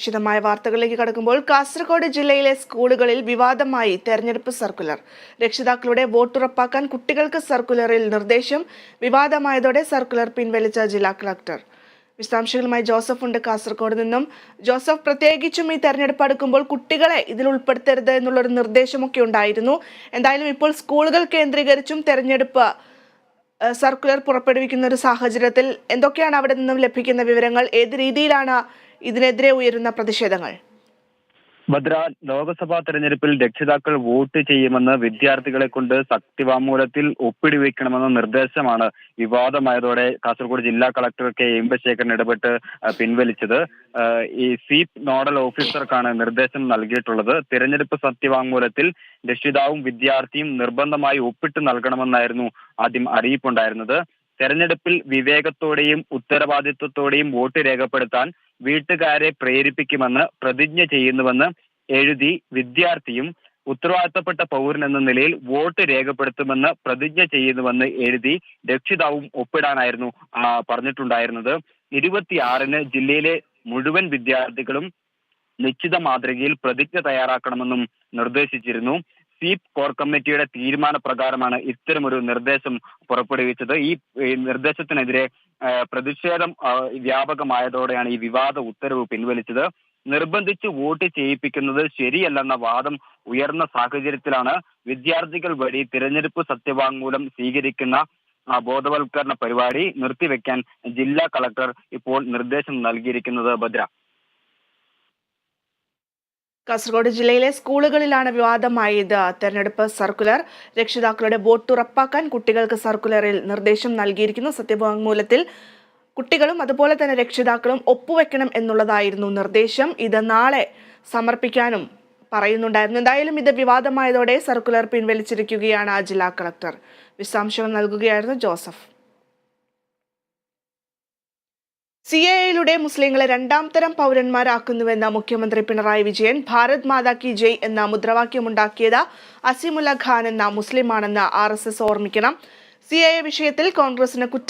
വിശദമായ വാർത്തകളിലേക്ക് കടക്കുമ്പോൾ കാസർഗോഡ് ജില്ലയിലെ സ്കൂളുകളിൽ വിവാദമായി തെരഞ്ഞെടുപ്പ് സർക്കുലർ. രക്ഷിതാക്കളുടെ വോട്ടുറപ്പാക്കാൻ കുട്ടികൾക്ക് സർക്കുലറിൽ നിർദ്ദേശം വിവാദമായതോടെ സർക്കുലർ പിൻവലിച്ച ജില്ലാ കളക്ടർ. വിശദാംശങ്ങളുമായി ജോസഫ് ഉണ്ട് കാസർഗോഡ് നിന്നും. ജോസഫ് പ്രത്യേകിച്ചും ഈ തെരഞ്ഞെടുപ്പ് അടുക്കുമ്പോൾ കുട്ടികളെ ഇതിൽ ഉൾപ്പെടുത്തരുത് എന്നുള്ളൊരു നിർദ്ദേശമൊക്കെ ഉണ്ടായിരുന്നു. എന്തായാലും ഇപ്പോൾ സ്കൂളുകൾ കേന്ദ്രീകരിച്ചും തെരഞ്ഞെടുപ്പ് സർക്കുലർ പുറപ്പെടുവിക്കുന്ന ഒരു സാഹചര്യത്തിൽ എന്തൊക്കെയാണ് അവിടെ നിന്നും ലഭിക്കുന്ന വിവരങ്ങൾ? ഏത് രീതിയിലാണ് ഇതിനെതിരെ ഉയരുന്ന പ്രതിഷേധങ്ങൾ. ഭദ്ര ലോക്സഭാ തെരഞ്ഞെടുപ്പിൽ രക്ഷിതാക്കൾ വോട്ട് ചെയ്യുമെന്ന് വിദ്യാർത്ഥികളെ കൊണ്ട് സത്യവാങ്മൂലത്തിൽ ഒപ്പിടിവെക്കണമെന്ന നിർദ്ദേശമാണ് വിവാദമായതോടെ കാസർഗോഡ് ജില്ലാ കളക്ടർ കെ. എംബശേഖരൻ ഇടപെട്ട് ആ, പിൻവലിച്ചത്. ഈ സീപ് നോഡൽ ഓഫീസർക്കാണ് നിർദ്ദേശം നൽകിയിട്ടുള്ളത്. തിരഞ്ഞെടുപ്പ് സത്യവാങ്മൂലത്തിൽ രക്ഷിതാവും വിദ്യാർത്ഥിയും നിർബന്ധമായി ഒപ്പിട്ട് നൽകണമെന്നായിരുന്നു ആദ്യം അറിയിപ്പുണ്ടായിരുന്നത്. തെരഞ്ഞെടുപ്പിൽ വിവേകത്തോടെയും ഉത്തരവാദിത്വത്തോടെയും വോട്ട് രേഖപ്പെടുത്താൻ വീട്ടുകാരെ പ്രേരിപ്പിക്കുമെന്ന് പ്രതിജ്ഞ ചെയ്യുന്നുവെന്ന് എഴുതി വിദ്യാർത്ഥിയും ഉത്തരവാദിത്തപ്പെട്ട പൗരൻ എന്ന നിലയിൽ വോട്ട് രേഖപ്പെടുത്തുമെന്ന് പ്രതിജ്ഞ ചെയ്യുന്നുവെന്ന് എഴുതി രക്ഷിതാവും ഒപ്പിടാനായിരുന്നു പറഞ്ഞിട്ടുണ്ടായിരുന്നത്. ഇരുപത്തിയാറിന് ജില്ലയിലെ മുഴുവൻ വിദ്യാർത്ഥികളും നിശ്ചിത മാതൃകയിൽ പ്രതിജ്ഞ തയ്യാറാക്കണമെന്നും നിർദ്ദേശിച്ചിരുന്നു. സ്വീപ് കോർ കമ്മിറ്റിയുടെ തീരുമാനപ്രകാരമാണ് ഇത്തരമൊരു നിർദ്ദേശം പുറപ്പെടുവിച്ചത്. ഈ നിർദ്ദേശത്തിനെതിരെ പ്രതിഷേധം വ്യാപകമായതോടെയാണ് ഈ വിവാദ ഉത്തരവ് പിൻവലിച്ചത്. നിർബന്ധിച്ച് വോട്ട് ചെയ്യിപ്പിക്കുന്നത് ശരിയല്ലെന്ന വാദം ഉയർന്ന സാഹചര്യത്തിലാണ് വിദ്യാർത്ഥികൾ വഴി തിരഞ്ഞെടുപ്പ് സത്യവാങ്മൂലം സ്വീകരിക്കുന്ന ബോധവൽക്കരണ പരിപാടി നിർത്തിവെക്കാൻ ജില്ലാ കളക്ടർ ഇപ്പോൾ നിർദ്ദേശം നൽകിയിരിക്കുന്നത് ഭദ്ര. കാസർഗോഡ് ജില്ലയിലെ സ്കൂളുകളിലാണ് വിവാദമായത്. തെരഞ്ഞെടുപ്പ് സർക്കുലർ രക്ഷിതാക്കളുടെ വോട്ട് ഉറപ്പാക്കാൻ കുട്ടികൾക്ക് സർക്കുലറിൽ നിർദ്ദേശം നൽകിയിരിക്കുന്നു. സത്യവാങ്മൂലത്തിൽ കുട്ടികളും അതുപോലെ തന്നെ രക്ഷിതാക്കളും ഒപ്പുവെക്കണം എന്നുള്ളതായിരുന്നു നിർദ്ദേശം. ഇത് നാളെ സമർപ്പിക്കാനും പറയുന്നുണ്ടായിരുന്നു. എന്തായാലും ഇത് വിവാദമായതോടെ സർക്കുലർ പിൻവലിച്ചിരിക്കുകയാണ് ആ ജില്ലാ കളക്ടർ. വിശദാംശങ്ങൾ നൽകുകയായിരുന്നു ജോസഫ്. സി എ എയിലൂടെ മുസ്ലിങ്ങളെ രണ്ടാം തരം പൗരന്മാരാക്കുന്നുവെന്ന മുഖ്യമന്ത്രി പിണറായി വിജയൻ ഭാരത് മാതാ കി ജയ് എന്ന മുദ്രാവാക്യമുണ്ടാക്കിയത് അസിമുല്ല ഖാൻ എന്ന മുസ്ലിമാണെന്ന് ആർ എസ് എസ് ഓർമ്മിക്കണം. സി എ വിഷയത്തിൽ കോൺഗ്രസിന് കുറ്റ